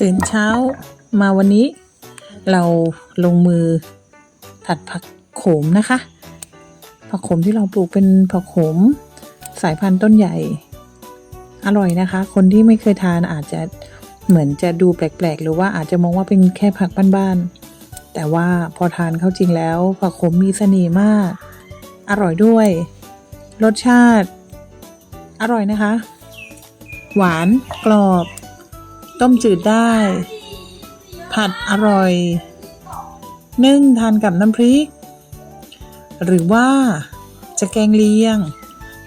ตื่นเช้ามาวันนี้ เราลงมือผัดผักโขมนะคะ ผักโขมที่เราปลูกเป็นผักโขมสายพันธุ์ต้นใหญ่ อร่อยนะคะ คนที่ไม่เคยทานอาจจะเหมือนจะดูแปลกๆ หรือว่าอาจจะมองว่าเป็นแค่ผักบ้านๆ แต่ว่าพอทานเข้าจริงแล้ว ผักโขมมีเสน่ห์มาก อร่อยด้วย รสชาติ อร่อยนะคะ หวานกรอบ ต้มจืดได้ ผัดอร่อย นึ่งทานกับน้ำพริก หรือว่าจะแกงเลียง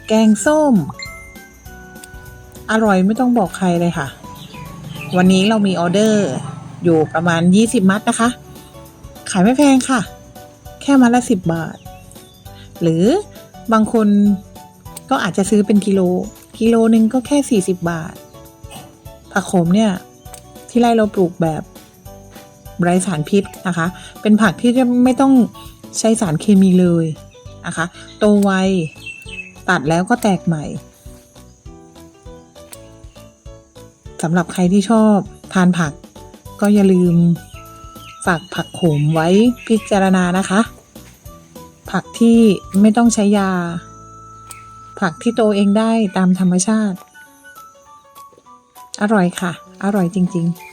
แกงส้ม อร่อยไม่ต้องบอกใครเลยค่ะ วันนี้เรามีออเดอร์อยู่ประมาณ 20 มัดนะคะ ขายไม่แพงค่ะ แค่มัดละ 10 บาท หรือบางคนก็อาจจะซื้อเป็นกิโล กิโลนึงก็แค่ 40 บาท ผักโขมเนี่ยที่ไร่เราปลูกแบบไร้สารพิษนะคะ เป็นผักที่จะไม่ต้องใช้สารเคมีเลยนะคะโตไวตัดแล้วก็แตกใหม่สำหรับใครที่ชอบทานผัก ก็อย่าลืมฝากผักโขมไว้พิจารณานะคะ ผักที่ไม่ต้องใช้ยา ผักที่โตเองได้ตามธรรมชาติ อร่อยค่ะ อร่อยจริง ๆ